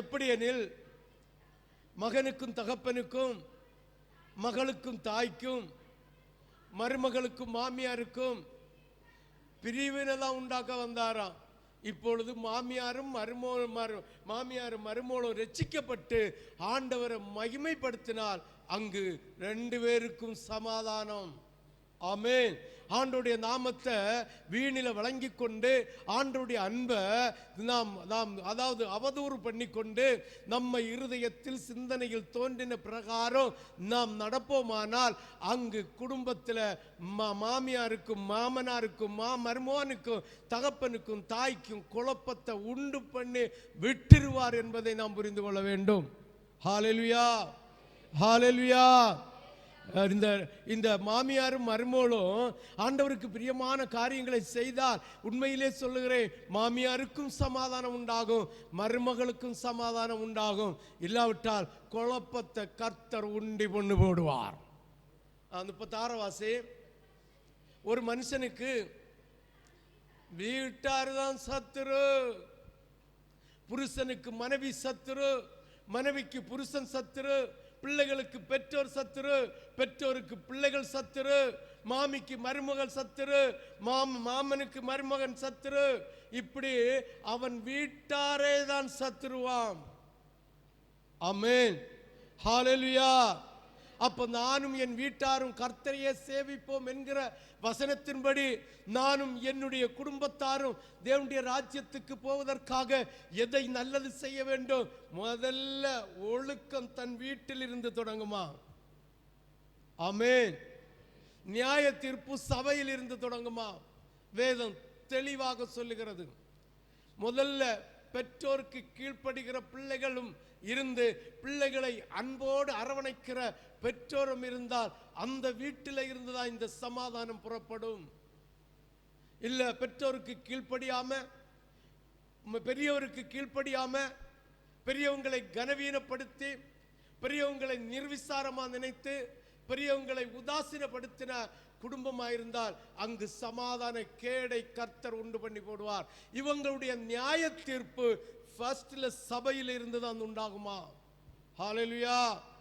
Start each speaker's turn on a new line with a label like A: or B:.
A: எப்படி எனில் மகனுக்கும் தகப்பனுக்கும் மகளுக்கும் தாய்க்கும் மருமகளுக்கும் மாமியாருக்கும் பிரிவினை தான் உண்டாக்க வந்தாராம். இப்பொழுது மாமியாரும் மருமோ மரு மாமியாரும் மருமோளும் ரட்சிக்கப்பட்டு ஆண்டவரை மகிமைப்படுத்தினால் அங்கு ரெண்டு பேருக்கும் சமாதானம். ஆமேன். ஆண்டுடைய நாமத்தை வீணில வழங்கி கொண்டு ஆண்டுடைய அன்பை நாம் நாம் அதாவது அவதூறு பண்ணிக்கொண்டு நம்ம இருதயத்தில் சிந்தனையில் தோன்றின பிரகாரம் நாம் நடப்போமானால் அங்கு குடும்பத்தில் மா மாமியாருக்கும் மாமனாருக்கும் மாமர்மோனுக்கும் தகப்பனுக்கும் தாய்க்கும் குழப்பத்தை உண்டு பண்ணி விட்டுருவார் என்பதை நாம் புரிந்து கொள்ள வேண்டும். ஹாலெல்வியா ஹாலெல்வியா இந்த இந்த மாமியாரும் மருமகளும் ஆண்டவருக்கு பிரியமான காரியங்களை செய்தால் உண்மையிலே சொல்லுகிறேன் மாமியாருக்கும் சமாதானம் உண்டாகும் மருமகளுக்கும் சமாதானம் உண்டாகும். இல்லாவிட்டால் குழப்பத்தை கர்த்தர் உண்டி பொண்ணு போடுவார். அந்த முப்பத்தாறு வாசி ஒரு மனுஷனுக்கு வீட்டார் தான் சத்துரு புருஷனுக்கு மனைவி சத்துரு மனைவிக்கு புருஷன் சத்துரு பிள்ளைகளுக்கு பெற்றோர் சத்துரு பெற்றோருக்கு பிள்ளைகள் சத்துரு மாமிக்கு மருமகள் சத்துரு மாம் மாமனுக்கு மருமகன் சத்துரு. இப்படி அவன் வீட்டாரே தான் சத்துருவாம் அமேன் ஹalleluya. அப்போ நானும் என் வீட்டாரும் கர்த்தரையே சேவிப்போம் என்கிற வசனத்தின்படி நானும் என்னுடைய குடும்பத்தாரும் தேவனுடைய ராஜ்யத்துக்கு போவதற்காக எதை நல்லது செய்ய வேண்டும்? முதல்ல ஒழுக்கம் தன் வீட்டில் இருந்து தொடங்குமா? ஆமென். நியாய தீர்ப்பு சபையில் இருந்து தொடங்குமா? வேதம் தெளிவாக சொல்லுகிறது. முதல்ல பெற்றோருக்கு கீழ்ப்படுகிற பிள்ளைகளும் இருந்து பிள்ளைகளை அன்போடு அரவணைக்கிற பெற்றோரும் இருந்தால் அந்த வீட்டில் இருந்துதான் இந்த சமாதானம் புறப்படும். இல்ல பெற்றோருக்கு கீழ்ப்படியாம பெரியவருக்கு கீழ்ப்படியாம பெரியவங்களை கனவீனப்படுத்தி பெரியவங்களை நிர்விசாரமா நினைத்து பெரியவங்களை உதாசீனப்படுத்தின குடும்பமாயிருந்தால் அங்கு சமாதான கேடை கர்த்தர் உண்டு பண்ணி போடுவார். இவங்களுடைய நியாய தீர்ப்பு ஃபர்ஸ்டில் சபையில் இருந்து தான் உண்டாகுமா? ஹalleluya